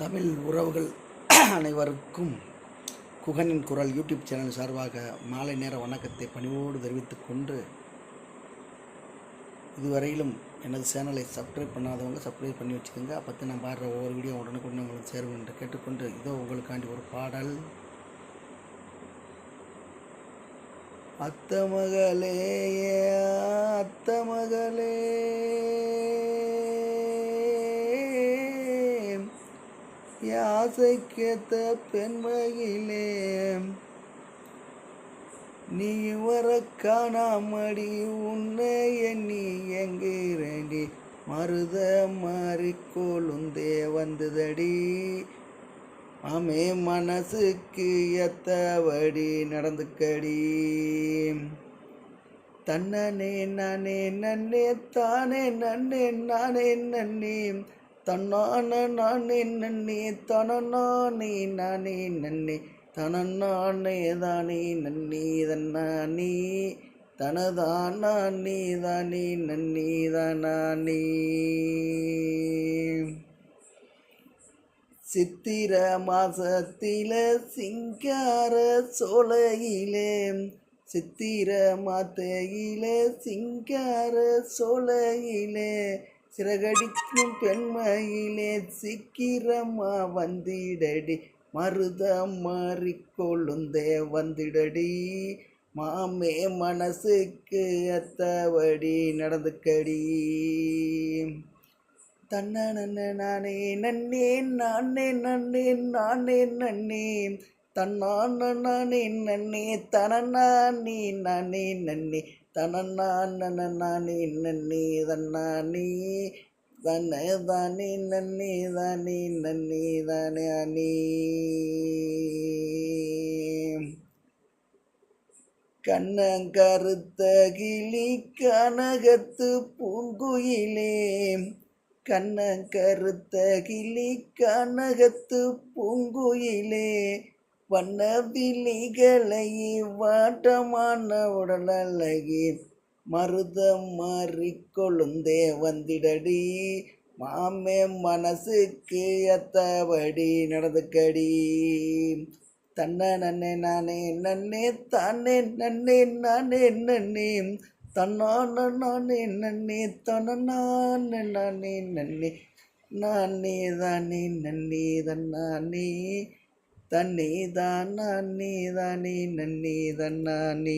தமிழ் உறவுகள் அனைவருக்கும் குகனின் குரல் யூடியூப் சேனல் சார்பாக மாலை நேர வணக்கத்தை பணிவோடு தெரிவித்துக் கொண்டு இதுவரையிலும் எனது சேனலை சப்ஸ்கிரைப் பண்ணாதவங்க சப்ஸ்கிரைப் பண்ணி வச்சுக்கோங்க. அப்போ நான் பாடுற ஒவ்வொரு வீடியோ உடனுக்குடன் உங்களுக்கு சேரும் என்று கேட்டுக்கொண்டு இதோ உங்களுக்காண்டி ஒரு பாடல். அத்த மகளே. யாசைக்கேத்த பெண்மகிலே நீ வர காணாமடி உன்னை எண்ணி எங்கிறடி மருத மாறிக்கொழுந்தே வந்ததடி அமே மனசுக்கு எத்தபடி நடந்துக்கடி. தன்னனே நானே நன்னே தானே நன்னே நானே நன்னே. தன்னான நானே நன்னே தனநானே நானே நன்னே தனநானே தானே நன்னே தன்னானே தனதானே தானே நன்னே தானே சித்திர மாசத்தில சிங்கார சோலையிலே சித்திர மாத்தையிலே சிங்கார சோலையிலே சிறகடிக்கும் பெண்மையிலே சீக்கிரமா வந்திடடி. மருத மாறிக்கொழுந்தே வந்திடடி. மாமே மனசுக்கு அத்தவடி நடந்துக்கடி. தன்னே நானே நன்னே நானே நன்னே நானே நன்னே தன்னான நானே நன்னே தனநானே நானே நன்னே. தனநான நானே நன்னே தன்னானே தன்னை தானே நன்னே தானே நன்னே தானே அனே. கண்ணங்கருத்த கிளி கனகத்து பூங்குயிலே. கண்ணங்கருத்த கிளி கனகத்து பூங்குயிலே. வண்ண விழிகளை வாட்டமான உடலழகி. மருதம் மாறிக்கொழுந்தே வந்திடடி. மாமே மனசுக்கு எத்தபடி நடந்துக்கடி. தன்ன நன்னே நானே நன்னே தானே நன்னே நானே நன்னே. தன்னான நானே நன்னே தனநானே நானே நன்னே. நானே தானே நன்னே தன்னானே தன்னே தான் நானே தானே நன்னே தன்னானே